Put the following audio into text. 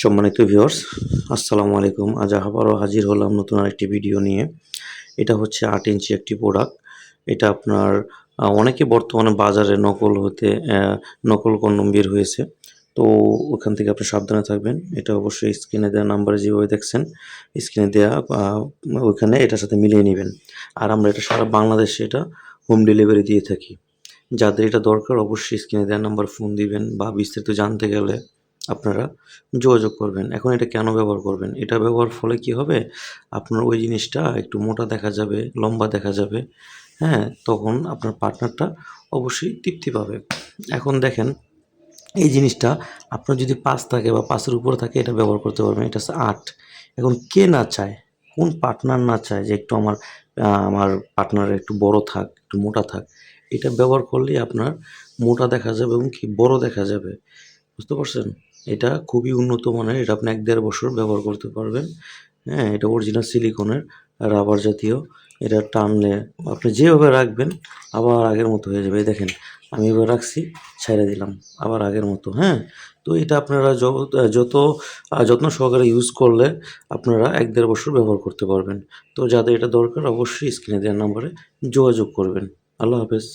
সম্মানিত ভিউয়ার্স আসসালামু আলাইকুম। আজ আবারও হাজির হলাম নতুন আরেকটি ভিডিও নিয়ে। এটা হচ্ছে আট ইঞ্চি একটি প্রোডাক্ট এটা আপনার অনেকে বর্তমানে বাজারে নকল হতে নকল কন্ডম বের হয়েছে। তো ওখান থেকে আপনি সাবধানে থাকবেন। এটা অবশ্যই স্ক্রিনে দেওয়া নাম্বারে যেভাবে দেখছেন স্ক্রিনে দেওয়া ওইখানে এটার সাথে মিলিয়ে নেবেন। আর আমরা এটা সারা বাংলাদেশে এটা হোম ডেলিভারি দিয়ে থাকি। যাদের এটা দরকার অবশ্যই স্ক্রিনে দেওয়া নাম্বার ফোন দিবেন বা বিস্তারিত জানতে গেলে আপনারা যোগাযোগ করবেন। এখন এটা কেন ব্যবহার করবেন? এটা ব্যবহার ফলে কি হবে? আপনার ওই জিনিসটা একটু মোটা দেখা যাবে, লম্বা দেখা যাবে হ্যাঁ? তখন আপনার পার্টনারটা অবশ্যই তৃপ্তি পাবে। এখন দেখেন, এই জিনিসটা আপনার যদি পাঁচ থাকে বা পাঁচের উপরে থাকে, এটা ব্যবহার করতে পারবেন। এটা হচ্ছে আট। এখন কে না চায়, কোন পার্টনার না চায় যে একটু আমার আমার পার্টনার একটু বড় থাক, একটু মোটা থাক, এটা ব্যবহার করলেই আপনার মোটা দেখা যাবে এবং কি বড় দেখা যাবে। বুঝতে পারছেন? এটা খুবই উন্নত মানের, এটা আপনি এক দেড় বছর ব্যবহার করতে পারবেন। হ্যাঁ এটা অরিজিনাল সিলিকনের রাবার জাতীয়। এটা টানলে আপনি যেভাবে রাখবেন, আবার আগের মতো হয়ে যাবে। দেখেন, আমি এবার রাখছি ছেড়ে দিলাম, আবার আগের মতো হ্যাঁ? তো এটা আপনারা যত যত্ন সহকারে ইউজ করলে আপনারা এক দেড় বছর ব্যবহার করতে পারবেন। তো যাদের এটা দরকার, অবশ্যই স্ক্রিনে দেওয়ার নাম্বারে যোগাযোগ করবেন। আল্লাহ হাফেজ।